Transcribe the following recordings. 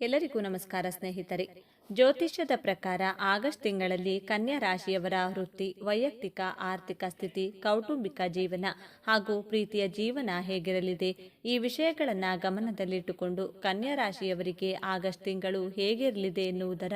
ಎಲ್ಲರಿಗೂ ನಮಸ್ಕಾರ ಸ್ನೇಹಿತರೆ. ಜ್ಯೋತಿಷ್ಯದ ಪ್ರಕಾರ ಆಗಸ್ಟ್ ತಿಂಗಳಲ್ಲಿ ಕನ್ಯಾ ರಾಶಿಯವರ ವೃತ್ತಿ, ವೈಯಕ್ತಿಕ, ಆರ್ಥಿಕ ಸ್ಥಿತಿ, ಕೌಟುಂಬಿಕ ಜೀವನ ಹಾಗೂ ಪ್ರೀತಿಯ ಜೀವನ ಹೇಗಿರಲಿದೆ? ಈ ವಿಷಯಗಳನ್ನು ಗಮನದಲ್ಲಿಟ್ಟುಕೊಂಡು ಕನ್ಯಾ ರಾಶಿಯವರಿಗೆ ಆಗಸ್ಟ್ ತಿಂಗಳು ಹೇಗಿರಲಿದೆ ಎನ್ನುವುದರ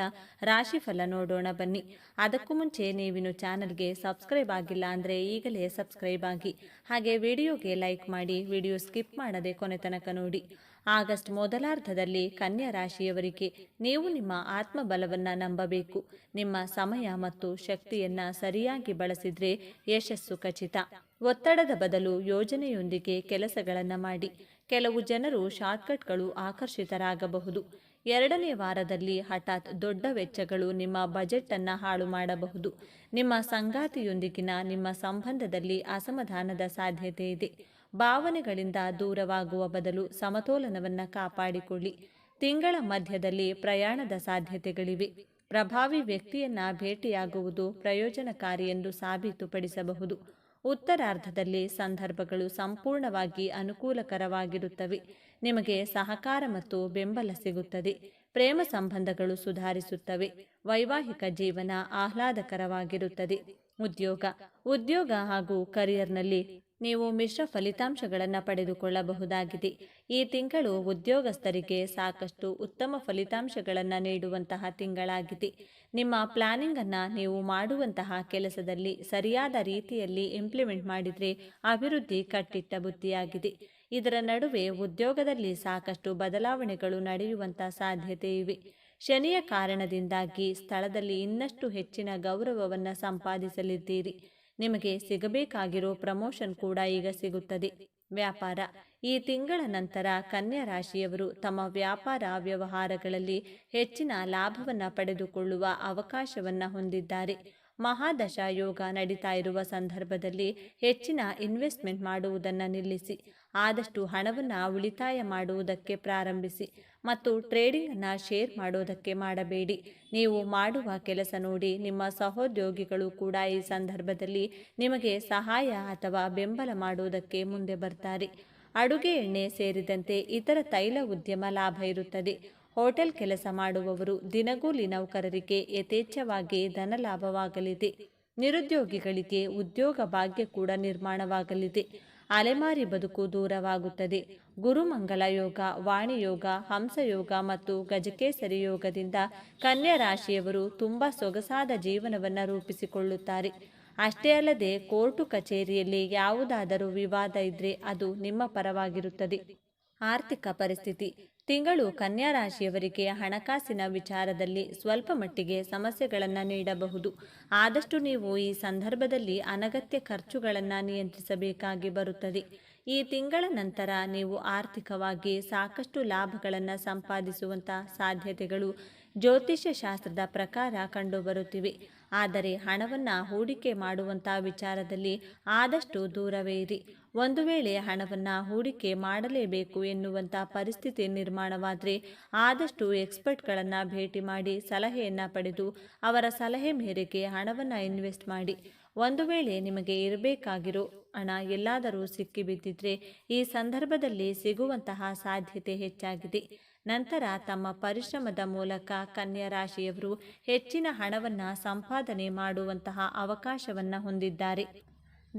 ರಾಶಿಫಲ ನೋಡೋಣ ಬನ್ನಿ. ಅದಕ್ಕೂ ಮುಂಚೆ ನೀವಿನ ಚಾನಲ್ಗೆ ಸಬ್ಸ್ಕ್ರೈಬ್ ಆಗಿಲ್ಲ ಅಂದರೆ ಈಗಲೇ ಸಬ್ಸ್ಕ್ರೈಬ್ ಆಗಿ. ಹಾಗೆ ವಿಡಿಯೋಗೆ ಲೈಕ್ ಮಾಡಿ, ವಿಡಿಯೋ ಸ್ಕಿಪ್ ಮಾಡದೆ ಕೊನೆ ತನಕ ನೋಡಿ. ಆಗಸ್ಟ್ ಮೊದಲಾರ್ಧದಲ್ಲಿ ಕನ್ಯಾ ರಾಶಿಯವರಿಗೆ ನೀವು ನಿಮ್ಮ ಆತ್ಮಬಲವನ್ನು ನಂಬಬೇಕು. ನಿಮ್ಮ ಸಮಯ ಮತ್ತು ಶಕ್ತಿಯನ್ನ ಸರಿಯಾಗಿ ಬಳಸಿದ್ರೆ ಯಶಸ್ಸು ಖಚಿತ. ಒತ್ತಡದ ಬದಲು ಯೋಜನೆಯೊಂದಿಗೆ ಕೆಲಸಗಳನ್ನು ಮಾಡಿ. ಕೆಲವು ಜನರು ಶಾರ್ಟ್ಕಟ್ಗಳು ಆಕರ್ಷಿತರಾಗಬಹುದು. ಎರಡನೇ ವಾರದಲ್ಲಿ ಹಠಾತ್ ದೊಡ್ಡ ವೆಚ್ಚಗಳು ನಿಮ್ಮ ಬಜೆಟ್ ಅನ್ನ ಹಾಳು ಮಾಡಬಹುದು. ನಿಮ್ಮ ಸಂಗಾತಿಯೊಂದಿಗಿನ ನಿಮ್ಮ ಸಂಬಂಧದಲ್ಲಿ ಅಸಮಾಧಾನದ ಸಾಧ್ಯತೆ ಇದೆ. ಭಾವನೆಗಳಿಂದ ದೂರವಾಗುವ ಬದಲು ಸಮತೋಲನವನ್ನು ಕಾಪಾಡಿಕೊಳ್ಳಿ. ತಿಂಗಳ ಮಧ್ಯದಲ್ಲಿ ಪ್ರಯಾಣದ ಸಾಧ್ಯತೆಗಳಿವೆ. ಪ್ರಭಾವಿ ವ್ಯಕ್ತಿಯನ್ನ ಭೇಟಿಯಾಗುವುದು ಪ್ರಯೋಜನಕಾರಿ ಎಂದು ಸಾಬೀತುಪಡಿಸಬಹುದು. ಉತ್ತರಾರ್ಧದಲ್ಲಿ ಸಂದರ್ಭಗಳು ಸಂಪೂರ್ಣವಾಗಿ ಅನುಕೂಲಕರವಾಗಿರುತ್ತವೆ. ನಿಮಗೆ ಸಹಕಾರ ಮತ್ತು ಬೆಂಬಲ ಸಿಗುತ್ತದೆ. ಪ್ರೇಮ ಸಂಬಂಧಗಳು ಸುಧಾರಿಸುತ್ತವೆ. ವೈವಾಹಿಕ ಜೀವನ ಆಹ್ಲಾದಕರವಾಗಿರುತ್ತದೆ. ಉದ್ಯೋಗ ಉದ್ಯೋಗ ಹಾಗೂ ಕರಿಯರ್ನಲ್ಲಿ ನೀವು ಮಿಶ್ರ ಫಲಿತಾಂಶಗಳನ್ನು ಪಡೆದುಕೊಳ್ಳಬಹುದಾಗಿದೆ. ಈ ತಿಂಗಳು ಉದ್ಯೋಗಸ್ಥರಿಗೆ ಸಾಕಷ್ಟು ಉತ್ತಮ ಫಲಿತಾಂಶಗಳನ್ನು ನೀಡುವಂತಹ ತಿಂಗಳಾಗಿದೆ. ನಿಮ್ಮ ಪ್ಲಾನಿಂಗನ್ನು ನೀವು ಮಾಡುವಂತಹ ಕೆಲಸದಲ್ಲಿ ಸರಿಯಾದ ರೀತಿಯಲ್ಲಿ ಇಂಪ್ಲಿಮೆಂಟ್ ಮಾಡಿದರೆ ಅಭಿವೃದ್ಧಿ ಕಟ್ಟಿಟ್ಟ ಬುದ್ಧಿಯಾಗಿದೆ. ಇದರ ನಡುವೆ ಉದ್ಯೋಗದಲ್ಲಿ ಸಾಕಷ್ಟು ಬದಲಾವಣೆಗಳು ನಡೆಯುವಂಥ ಸಾಧ್ಯತೆ ಇವೆ. ಶನಿಯ ಕಾರಣದಿಂದಾಗಿ ಸ್ಥಳದಲ್ಲಿ ಇನ್ನಷ್ಟು ಹೆಚ್ಚಿನ ಗೌರವವನ್ನು ಸಂಪಾದಿಸಲಿದ್ದೀರಿ. ನಿಮಗೆ ಸಿಗಬೇಕಾಗಿರೋ ಪ್ರಮೋಷನ್ ಕೂಡ ಈಗ ಸಿಗುತ್ತದೆ. ವ್ಯಾಪಾರ. ಈ ತಿಂಗಳ ನಂತರ ಕನ್ಯಾ ರಾಶಿಯವರು ತಮ್ಮ ವ್ಯಾಪಾರ ವ್ಯವಹಾರಗಳಲ್ಲಿ ಹೆಚ್ಚಿನ ಲಾಭವನ್ನು ಪಡೆದುಕೊಳ್ಳುವ ಅವಕಾಶವನ್ನು ಹೊಂದಿದ್ದಾರೆ. ಮಹಾದಶ ಯೋಗ ನಡೀತಾ ಇರುವ ಸಂದರ್ಭದಲ್ಲಿ ಹೆಚ್ಚಿನ ಇನ್ವೆಸ್ಟ್ಮೆಂಟ್ ಮಾಡುವುದನ್ನು ನಿಲ್ಲಿಸಿ, ಆದಷ್ಟು ಹಣವನ್ನು ಉಳಿತಾಯ ಮಾಡುವುದಕ್ಕೆ ಪ್ರಾರಂಭಿಸಿ ಮತ್ತು ಟ್ರೇಡಿಂಗನ್ನು ಶೇರ್ ಮಾಡೋದಕ್ಕೆ ಮಾಡಬೇಡಿ. ನೀವು ಮಾಡುವ ಕೆಲಸ ನೋಡಿ ನಿಮ್ಮ ಸಹೋದ್ಯೋಗಿಗಳು ಕೂಡ ಈ ಸಂದರ್ಭದಲ್ಲಿ ನಿಮಗೆ ಸಹಾಯ ಅಥವಾ ಬೆಂಬಲ ಮಾಡುವುದಕ್ಕೆ ಮುಂದೆ ಬರ್ತಾರೆ. ಅಡುಗೆ ಎಣ್ಣೆ ಸೇರಿದಂತೆ ಇತರ ತೈಲ ಉದ್ಯಮ ಲಾಭ ಇರುತ್ತದೆ. ಹೋಟೆಲ್ ಕೆಲಸ ಮಾಡುವವರು ದಿನಗೂಲಿ ನೌಕರರಿಗೆ ಯಥೇಚ್ಛವಾಗಿ ಧನ ಲಾಭವಾಗಲಿದೆ. ನಿರುದ್ಯೋಗಿಗಳಿಗೆ ಉದ್ಯೋಗ ಭಾಗ್ಯ ಕೂಡ ನಿರ್ಮಾಣವಾಗಲಿದೆ. ಅಲೆಮಾರಿ ಬದುಕು ದೂರವಾಗುತ್ತದೆ. ಗುರುಮಂಗಲ ಯೋಗ ವಾಣಿಯೋಗ ಹಂಸಯೋಗ ಮತ್ತು ಗಜಕೇಸರಿ ಯೋಗದಿಂದ ಕನ್ಯಾ ರಾಶಿಯವರು ತುಂಬ ಸೊಗಸಾದ ಜೀವನವನ್ನು ರೂಪಿಸಿಕೊಳ್ಳುತ್ತಾರೆ. ಅಷ್ಟೇ ಅಲ್ಲದೆ ಕೋರ್ಟು ಕಚೇರಿಯಲ್ಲಿ ಯಾವುದಾದರೂ ವಿವಾದ ಇದ್ರೆ ಅದು ನಿಮ್ಮ ಪರವಾಗಿರುತ್ತದೆ. ಆರ್ಥಿಕ ಪರಿಸ್ಥಿತಿ. ತಿಂಗಳು ಕನ್ಯಾ ರಾಶಿಯವರಿಗೆ ಹಣಕಾಸಿನ ವಿಚಾರದಲ್ಲಿ ಸ್ವಲ್ಪ ಮಟ್ಟಿಗೆ ಸಮಸ್ಯೆಗಳನ್ನು ನೀಡಬಹುದು. ಆದಷ್ಟು ನೀವು ಈ ಸಂದರ್ಭದಲ್ಲಿ ಅನಗತ್ಯ ಖರ್ಚುಗಳನ್ನು ನಿಯಂತ್ರಿಸಬೇಕಾಗಿ ಬರುತ್ತದೆ. ಈ ತಿಂಗಳ ನಂತರ ನೀವು ಆರ್ಥಿಕವಾಗಿ ಸಾಕಷ್ಟು ಲಾಭಗಳನ್ನು ಸಂಪಾದಿಸುವಂಥ ಸಾಧ್ಯತೆಗಳು ಜ್ಯೋತಿಷ್ಯ ಶಾಸ್ತ್ರದ ಪ್ರಕಾರ ಕಂಡುಬರುತ್ತಿವೆ. ಆದರೆ ಹಣವನ್ನು ಹೂಡಿಕೆ ಮಾಡುವಂಥ ವಿಚಾರದಲ್ಲಿ ಆದಷ್ಟು ದೂರವೇ ಇರಿ. ಒಂದು ವೇಳೆ ಹಣವನ್ನು ಹೂಡಿಕೆ ಮಾಡಲೇಬೇಕು ಎನ್ನುವಂಥ ಪರಿಸ್ಥಿತಿ ನಿರ್ಮಾಣವಾದರೆ ಆದಷ್ಟು ಎಕ್ಸ್ಪರ್ಟ್ಗಳನ್ನು ಭೇಟಿ ಮಾಡಿ ಸಲಹೆಯನ್ನು ಪಡೆದು ಅವರ ಸಲಹೆ ಮೇರೆಗೆ ಹಣವನ್ನು ಇನ್ವೆಸ್ಟ್ ಮಾಡಿ. ಒಂದು ವೇಳೆ ನಿಮಗೆ ಇರಬೇಕಾಗಿರೋ ಹಣ ಎಲ್ಲಾದರೂ ಸಿಕ್ಕಿಬಿದ್ದಿದ್ರೆ ಈ ಸಂದರ್ಭದಲ್ಲಿ ಸಿಗುವಂತಹ ಸಾಧ್ಯತೆ ಹೆಚ್ಚಾಗಿದೆ. ನಂತರ ತಮ್ಮ ಪರಿಶ್ರಮದ ಮೂಲಕ ಕನ್ಯಾ ರಾಶಿಯವರು ಹೆಚ್ಚಿನ ಹಣವನ್ನು ಸಂಪಾದನೆ ಮಾಡುವಂತಹ ಅವಕಾಶವನ್ನು ಹೊಂದಿದ್ದಾರೆ.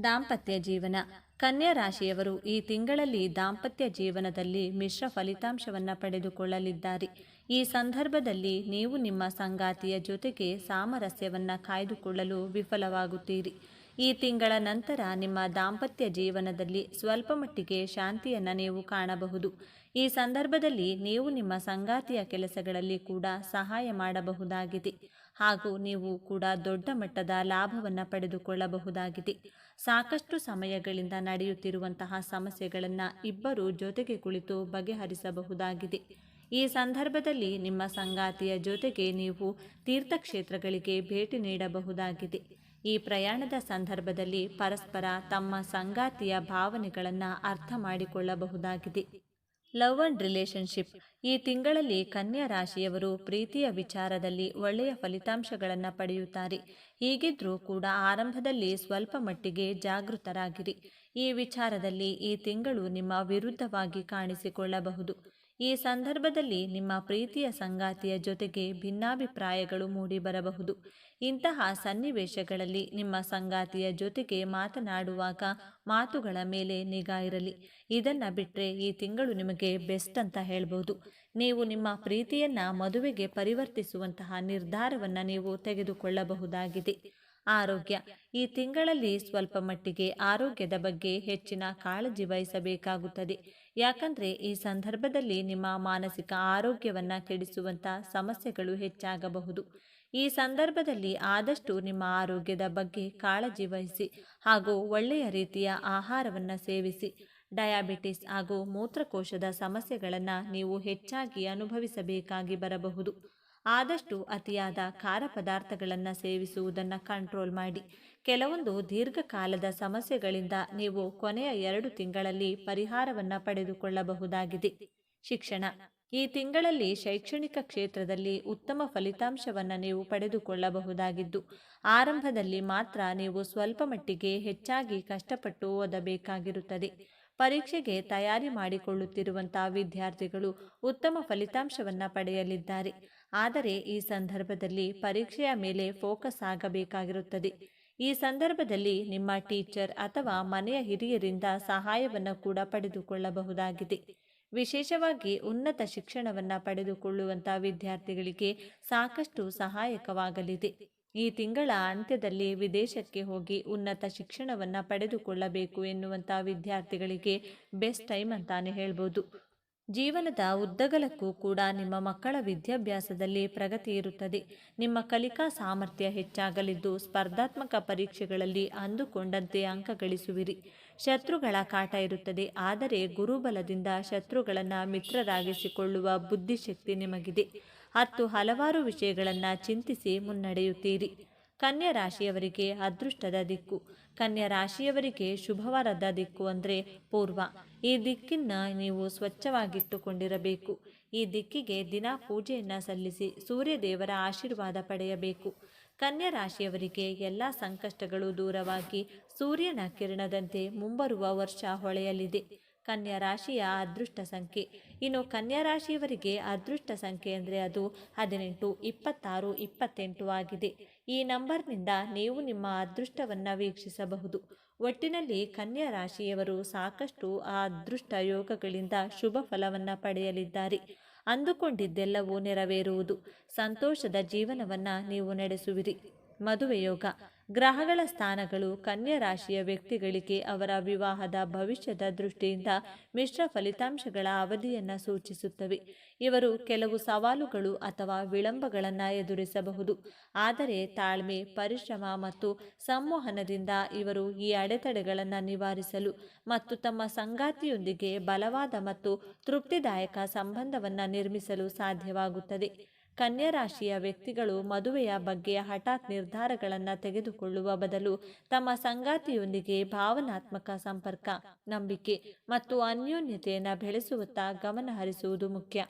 ದಾಂಪತ್ಯ ಜೀವನ. ಕನ್ಯಾ ರಾಶಿಯವರು ಈ ತಿಂಗಳಲ್ಲಿ ದಾಂಪತ್ಯ ಜೀವನದಲ್ಲಿ ಮಿಶ್ರ ಫಲಿತಾಂಶವನ್ನು ಪಡೆದುಕೊಳ್ಳಲಿದ್ದಾರೆ. ಈ ಸಂದರ್ಭದಲ್ಲಿ ನೀವು ನಿಮ್ಮ ಸಂಗಾತಿಯ ಜೊತೆಗೆ ಸಾಮರಸ್ಯವನ್ನು ಕಾಯ್ದುಕೊಳ್ಳಲು ವಿಫಲವಾಗುತ್ತೀರಿ. ಈ ತಿಂಗಳ ನಂತರ ನಿಮ್ಮ ದಾಂಪತ್ಯ ಜೀವನದಲ್ಲಿ ಸ್ವಲ್ಪ ಮಟ್ಟಿಗೆ ಶಾಂತಿಯನ್ನು ನೀವು ಕಾಣಬಹುದು. ಈ ಸಂದರ್ಭದಲ್ಲಿ ನೀವು ನಿಮ್ಮ ಸಂಗಾತಿಯ ಕೆಲಸಗಳಲ್ಲಿ ಕೂಡ ಸಹಾಯ ಮಾಡಬಹುದಾಗಿದೆ. ಹಾಗೂ ನೀವು ಕೂಡ ದೊಡ್ಡ ಮಟ್ಟದ ಲಾಭವನ್ನು ಪಡೆದುಕೊಳ್ಳಬಹುದಾಗಿದೆ. ಸಾಕಷ್ಟು ಸಮಯಗಳಿಂದ ನಡೆಯುತ್ತಿರುವಂತಹ ಸಮಸ್ಯೆಗಳನ್ನು ಇಬ್ಬರು ಜೊತೆಗೆ ಕುಳಿತು ಬಗೆಹರಿಸಬಹುದಾಗಿದೆ. ಈ ಸಂದರ್ಭದಲ್ಲಿ ನಿಮ್ಮ ಸಂಗಾತಿಯ ಜೊತೆಗೆ ನೀವು ತೀರ್ಥಕ್ಷೇತ್ರಗಳಿಗೆ ಭೇಟಿ ನೀಡಬಹುದಾಗಿದೆ. ಈ ಪ್ರಯಾಣದ ಸಂದರ್ಭದಲ್ಲಿ ಪರಸ್ಪರ ತಮ್ಮ ಸಂಗಾತಿಯ ಭಾವನೆಗಳನ್ನು ಅರ್ಥ ಮಾಡಿಕೊಳ್ಳಬಹುದಾಗಿದೆ. Love and relationship. ಈ ತಿಂಗಳಲ್ಲಿ ಕನ್ಯಾ ರಾಶಿಯವರು ಪ್ರೀತಿಯ ವಿಚಾರದಲ್ಲಿ ಒಳ್ಳೆಯ ಫಲಿತಾಂಶಗಳನ್ನು ಪಡೆಯುತ್ತಾರೆ. ಹೀಗಿದ್ರೂ ಕೂಡ ಆರಂಭದಲ್ಲಿ ಸ್ವಲ್ಪ ಮಟ್ಟಿಗೆ ಜಾಗೃತರಾಗಿರಿ. ಈ ವಿಚಾರದಲ್ಲಿ ಈ ತಿಂಗಳು ನಿಮ್ಮ ವಿರುದ್ಧವಾಗಿ ಕಾಣಿಸಿಕೊಳ್ಳಬಹುದು. ಈ ಸಂದರ್ಭದಲ್ಲಿ ನಿಮ್ಮ ಪ್ರೀತಿಯ ಸಂಗಾತಿಯ ಜೊತೆಗೆ ಭಿನ್ನಾಭಿಪ್ರಾಯಗಳು ಮೂಡಿಬರಬಹುದು ಇಂತಹ ಸನ್ನಿವೇಶಗಳಲ್ಲಿ ನಿಮ್ಮ ಸಂಗಾತಿಯ ಜೊತೆಗೆ ಮಾತನಾಡುವಾಗ ಮಾತುಗಳ ಮೇಲೆ ನಿಗಾ ಇರಲಿ. ಇದನ್ನು ಬಿಟ್ಟರೆ ಈ ತಿಂಗಳು ನಿಮಗೆ ಬೆಸ್ಟ್ ಅಂತ ಹೇಳ್ಬೋದು. ನೀವು ನಿಮ್ಮ ಪ್ರೀತಿಯನ್ನು ಮದುವೆಗೆ ಪರಿವರ್ತಿಸುವಂತಹ ನಿರ್ಧಾರವನ್ನು ನೀವು ತೆಗೆದುಕೊಳ್ಳಬಹುದಾಗಿದೆ. ಆರೋಗ್ಯ. ಈ ತಿಂಗಳಲ್ಲಿ ಸ್ವಲ್ಪ ಮಟ್ಟಿಗೆ ಆರೋಗ್ಯದ ಬಗ್ಗೆ ಹೆಚ್ಚಿನ ಕಾಳಜಿ ವಹಿಸಬೇಕಾಗುತ್ತದೆ. ಯಾಕಂದ್ರೆ ಈ ಸಂದರ್ಭದಲ್ಲಿ ನಿಮ್ಮ ಮಾನಸಿಕ ಆರೋಗ್ಯವನ್ನು ಕೆಡಿಸುವಂಥ ಸಮಸ್ಯೆಗಳು ಹೆಚ್ಚಾಗಬಹುದು. ಈ ಸಂದರ್ಭದಲ್ಲಿ ಆದಷ್ಟು ನಿಮ್ಮ ಆರೋಗ್ಯದ ಬಗ್ಗೆ ಕಾಳಜಿ ವಹಿಸಿ ಹಾಗೂ ಒಳ್ಳೆಯ ರೀತಿಯ ಆಹಾರವನ್ನು ಸೇವಿಸಿ. ಡಯಾಬಿಟಿಸ್ ಹಾಗೂ ಮೂತ್ರಕೋಶದ ಸಮಸ್ಯೆಗಳನ್ನು ನೀವು ಹೆಚ್ಚಾಗಿ ಅನುಭವಿಸಬೇಕಾಗಿ ಬರಬಹುದು. ಆದಷ್ಟು ಅತಿಯಾದ ಖಾರ ಪದಾರ್ಥಗಳನ್ನು ಸೇವಿಸುವುದನ್ನು ಕಂಟ್ರೋಲ್ ಮಾಡಿ. ಕೆಲವೊಂದು ದೀರ್ಘಕಾಲದ ಸಮಸ್ಯೆಗಳಿಂದ ನೀವು ಕೊನೆಯ ಎರಡು ತಿಂಗಳಲ್ಲಿ ಪರಿಹಾರವನ್ನು ಪಡೆದುಕೊಳ್ಳಬಹುದಾಗಿದೆ. ಶಿಕ್ಷಣ. ಈ ತಿಂಗಳಲ್ಲಿ ಶೈಕ್ಷಣಿಕ ಕ್ಷೇತ್ರದಲ್ಲಿ ಉತ್ತಮ ಫಲಿತಾಂಶವನ್ನು ನೀವು ಪಡೆದುಕೊಳ್ಳಬಹುದಾಗಿದ್ದು, ಆರಂಭದಲ್ಲಿ ಮಾತ್ರ ನೀವು ಸ್ವಲ್ಪ ಮಟ್ಟಿಗೆ ಹೆಚ್ಚಾಗಿ ಕಷ್ಟಪಟ್ಟು ಓದಬೇಕಾಗಿರುತ್ತದೆ. ಪರೀಕ್ಷೆಗೆ ತಯಾರಿ ಮಾಡಿಕೊಳ್ಳುತ್ತಿರುವಂತಹ ವಿದ್ಯಾರ್ಥಿಗಳು ಉತ್ತಮ ಫಲಿತಾಂಶವನ್ನು ಪಡೆಯಲಿದ್ದಾರೆ. ಆದರೆ ಈ ಸಂದರ್ಭದಲ್ಲಿ ಪರೀಕ್ಷೆಯ ಮೇಲೆ ಫೋಕಸ್ ಆಗಬೇಕಾಗಿರುತ್ತದೆ. ಈ ಸಂದರ್ಭದಲ್ಲಿ ನಿಮ್ಮ ಟೀಚರ್ ಅಥವಾ ಮನೆಯ ಹಿರಿಯರಿಂದ ಸಹಾಯವನ್ನು ಕೂಡ ಪಡೆದುಕೊಳ್ಳಬಹುದಾಗಿದೆ. ವಿಶೇಷವಾಗಿ ಉನ್ನತ ಶಿಕ್ಷಣವನ್ನು ಪಡೆದುಕೊಳ್ಳುವಂಥ ವಿದ್ಯಾರ್ಥಿಗಳಿಗೆ ಸಾಕಷ್ಟು ಸಹಾಯಕವಾಗಲಿದೆ. ಈ ತಿಂಗಳ ಅಂತ್ಯದಲ್ಲಿ ವಿದೇಶಕ್ಕೆ ಹೋಗಿ ಉನ್ನತ ಶಿಕ್ಷಣವನ್ನು ಪಡೆದುಕೊಳ್ಳಬೇಕು ಎನ್ನುವಂಥ ವಿದ್ಯಾರ್ಥಿಗಳಿಗೆ ಬೆಸ್ಟ್ ಟೈಮ್ ಅಂತಾನೆ ಹೇಳ್ಬೋದು. ಜೀವನದ ಉದ್ದಗಲಕ್ಕೂ ಕೂಡ ನಿಮ್ಮ ಮಕ್ಕಳ ವಿದ್ಯಾಭ್ಯಾಸದಲ್ಲಿ ಪ್ರಗತಿ ಇರುತ್ತದೆ. ನಿಮ್ಮ ಕಲಿಕಾ ಸಾಮರ್ಥ್ಯ ಹೆಚ್ಚಾಗಲಿದ್ದು ಸ್ಪರ್ಧಾತ್ಮಕ ಪರೀಕ್ಷೆಗಳಲ್ಲಿ ಅಂದುಕೊಂಡಂತೆ ಅಂಕ ಗಳಿಸುವಿರಿ ಶತ್ರುಗಳ ಕಾಟ ಇರುತ್ತದೆ. ಆದರೆ ಗುರುಬಲದಿಂದ ಶತ್ರುಗಳನ್ನು ಮಿತ್ರರಾಗಿಸಿಕೊಳ್ಳುವ ಬುದ್ಧಿಶಕ್ತಿ ನಿಮಗಿದೆ. ಹತ್ತು ಹಲವಾರು ವಿಷಯಗಳನ್ನು ಚಿಂತಿಸಿ ಮುನ್ನಡೆಯುತ್ತೀರಿ. ಕನ್ಯಾ ರಾಶಿಯವರಿಗೆ ಅದೃಷ್ಟದ ದಿಕ್ಕು. ಕನ್ಯಾ ರಾಶಿಯವರಿಗೆ ಶುಭವಾರದ ದಿಕ್ಕು ಅಂದರೆ ಪೂರ್ವ. ಈ ದಿಕ್ಕಿನ ನೀವು ಸ್ವಚ್ಛವಾಗಿಟ್ಟುಕೊಂಡಿರಬೇಕು. ಈ ದಿಕ್ಕಿಗೆ ದಿನ ಪೂಜೆಯನ್ನು ಸಲ್ಲಿಸಿ ಸೂರ್ಯದೇವರ ಆಶೀರ್ವಾದ ಪಡೆಯಬೇಕು. ಕನ್ಯಾ ರಾಶಿಯವರಿಗೆ ಎಲ್ಲ ಸಂಕಷ್ಟಗಳು ದೂರವಾಗಿ ಸೂರ್ಯನ ಕಿರಣದಂತೆ ಮುಂಬರುವ ವರ್ಷ ಹೊಳೆಯಲಿದೆ. ಕನ್ಯಾ ರಾಶಿಯ ಅದೃಷ್ಟ ಸಂಖ್ಯೆ ಇನ್ನು ಕನ್ಯಾ ರಾಶಿಯವರಿಗೆ ಅದೃಷ್ಟ ಸಂಖ್ಯೆ ಅಂದರೆ ಅದು ಹದಿನೆಂಟು, ಇಪ್ಪತ್ತಾರು, ಇಪ್ಪತ್ತೆಂಟು ಆಗಿದೆ. ಈ ನಂಬರ್ನಿಂದ ನೀವು ನಿಮ್ಮ ಅದೃಷ್ಟವನ್ನು ವೀಕ್ಷಿಸಬಹುದು. ಒಟ್ಟಿನಲ್ಲಿ ಕನ್ಯಾ ರಾಶಿಯವರು ಸಾಕಷ್ಟು ಆ ಅದೃಷ್ಟ ಯೋಗಗಳಿಂದ ಶುಭ ಫಲವನ್ನು ಪಡೆಯಲಿದ್ದಾರೆ. ಅಂದುಕೊಂಡಿದ್ದೆಲ್ಲವೂ ನೆರವೇರುವುದು. ಸಂತೋಷದ ಜೀವನವನ್ನು ನೀವು ನಡೆಸುವಿರಿ. ಮದುವೆ ಯೋಗ. ಗ್ರಹಗಳ ಸ್ಥಾನಗಳು ಕನ್ಯಾ ರಾಶಿಯ ವ್ಯಕ್ತಿಗಳಿಗೆ ಅವರ ವಿವಾಹದ ಭವಿಷ್ಯದ ದೃಷ್ಟಿಯಿಂದ ಮಿಶ್ರ ಫಲಿತಾಂಶಗಳ ಅವಧಿಯನ್ನು ಸೂಚಿಸುತ್ತವೆ. ಇವರು ಕೆಲವು ಸವಾಲುಗಳು ಅಥವಾ ವಿಳಂಬಗಳನ್ನು ಎದುರಿಸಬಹುದು. ಆದರೆ ತಾಳ್ಮೆ, ಪರಿಶ್ರಮ ಮತ್ತು ಸಂವಹನದಿಂದ ಇವರು ಈ ಅಡೆತಡೆಗಳನ್ನು ನಿವಾರಿಸಲು ಮತ್ತು ತಮ್ಮ ಸಂಗಾತಿಯೊಂದಿಗೆ ಬಲವಾದ ಮತ್ತು ತೃಪ್ತಿದಾಯಕ ಸಂಬಂಧವನ್ನು ನಿರ್ಮಿಸಲು ಸಾಧ್ಯವಾಗುತ್ತದೆ. ಕನ್ಯಾ ರಾಶಿಯ ವ್ಯಕ್ತಿಗಳು ಮದುವೆಯ ಬಗ್ಗೆ ಹಠಾತ್ ನಿರ್ಧಾರಗಳನ್ನು ತೆಗೆದುಕೊಳ್ಳುವ ಬದಲು ತಮ್ಮ ಸಂಗಾತಿಯೊಂದಿಗೆ ಭಾವನಾತ್ಮಕ ಸಂಪರ್ಕ, ನಂಬಿಕೆ ಮತ್ತು ಅನ್ಯೋನ್ಯತೆಯನ್ನು ಬೆಳೆಸುವತ್ತ ಗಮನ ಹರಿಸುವುದು ಮುಖ್ಯ.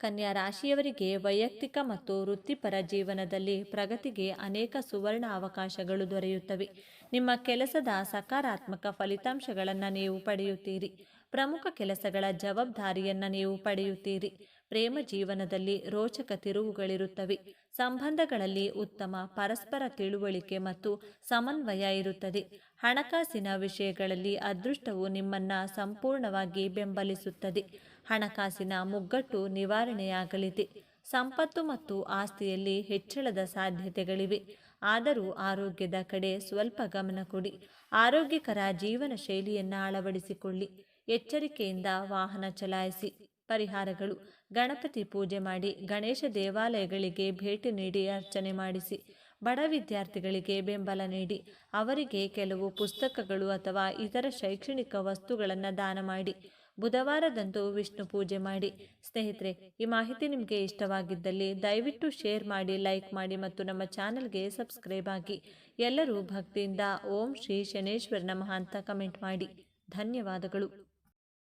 ಕನ್ಯಾ ರಾಶಿಯವರಿಗೆ ವೈಯಕ್ತಿಕ ಮತ್ತು ವೃತ್ತಿಪರ ಜೀವನದಲ್ಲಿ ಪ್ರಗತಿಗೆ ಅನೇಕ ಸುವರ್ಣ ಅವಕಾಶಗಳು ದೊರೆಯುತ್ತವೆ. ನಿಮ್ಮ ಕೆಲಸದ ಸಕಾರಾತ್ಮಕ ಫಲಿತಾಂಶಗಳನ್ನು ನೀವು ಪಡೆಯುತ್ತೀರಿ. ಪ್ರಮುಖ ಕೆಲಸಗಳ ಜವಾಬ್ದಾರಿಯನ್ನು ನೀವು ಪಡೆಯುತ್ತೀರಿ. ಪ್ರೇಮ ಜೀವನದಲ್ಲಿ ರೋಚಕ ತಿರುವುಗಳಿರುತ್ತವೆ. ಸಂಬಂಧಗಳಲ್ಲಿ ಉತ್ತಮ ಪರಸ್ಪರ ತಿಳುವಳಿಕೆ ಮತ್ತು ಸಮನ್ವಯ ಇರುತ್ತದೆ. ಹಣಕಾಸಿನ ವಿಷಯಗಳಲ್ಲಿ ಅದೃಷ್ಟವು ನಿಮ್ಮನ್ನ ಸಂಪೂರ್ಣವಾಗಿ ಬೆಂಬಲಿಸುತ್ತದೆ. ಹಣಕಾಸಿನ ಮುಗ್ಗಟ್ಟು ನಿವಾರಣೆಯಾಗಲಿದೆ. ಸಂಪತ್ತು ಮತ್ತು ಆಸ್ತಿಯಲ್ಲಿ ಹೆಚ್ಚಳದ ಸಾಧ್ಯತೆಗಳಿವೆ. ಆದರೂ ಆರೋಗ್ಯದ ಕಡೆ ಸ್ವಲ್ಪ ಗಮನ ಕೊಡಿ. ಆರೋಗ್ಯಕರ ಜೀವನ ಶೈಲಿಯನ್ನು ಅಳವಡಿಸಿಕೊಳ್ಳಿ. ಎಚ್ಚರಿಕೆಯಿಂದ ವಾಹನ ಚಲಾಯಿಸಿ. ಪರಿಹಾರಗಳು. ಗಣಪತಿ ಪೂಜೆ ಮಾಡಿ ಗಣೇಶ ದೇವಾಲಯಗಳಿಗೆ ಭೇಟಿ ನೀಡಿ ಅರ್ಚನೆ ಮಾಡಿಸಿ. ಬಡ ವಿದ್ಯಾರ್ಥಿಗಳಿಗೆ ಬೆಂಬಲ ನೀಡಿ. ಅವರಿಗೆ ಕೆಲವು ಪುಸ್ತಕಗಳು ಅಥವಾ ಇತರ ಶೈಕ್ಷಣಿಕ ವಸ್ತುಗಳನ್ನು ದಾನ ಮಾಡಿ. ಬುಧವಾರದಂದು ವಿಷ್ಣು ಪೂಜೆ ಮಾಡಿ. ಸ್ನೇಹಿತರೆ, ಈ ಮಾಹಿತಿ ನಿಮಗೆ ಇಷ್ಟವಾಗಿದ್ದಲ್ಲಿ ದಯವಿಟ್ಟು ಶೇರ್ ಮಾಡಿ, ಲೈಕ್ ಮಾಡಿ ಮತ್ತು ನಮ್ಮ ಚಾನಲ್ಗೆ ಸಬ್ಸ್ಕ್ರೈಬ್ ಆಗಿ. ಎಲ್ಲರೂ ಭಕ್ತಿಯಿಂದ ಓಂ ಶ್ರೀ ಶನೇಶ್ವರ ನಮಃ ಅಂತ ಕಮೆಂಟ್ ಮಾಡಿ. ಧನ್ಯವಾದಗಳು.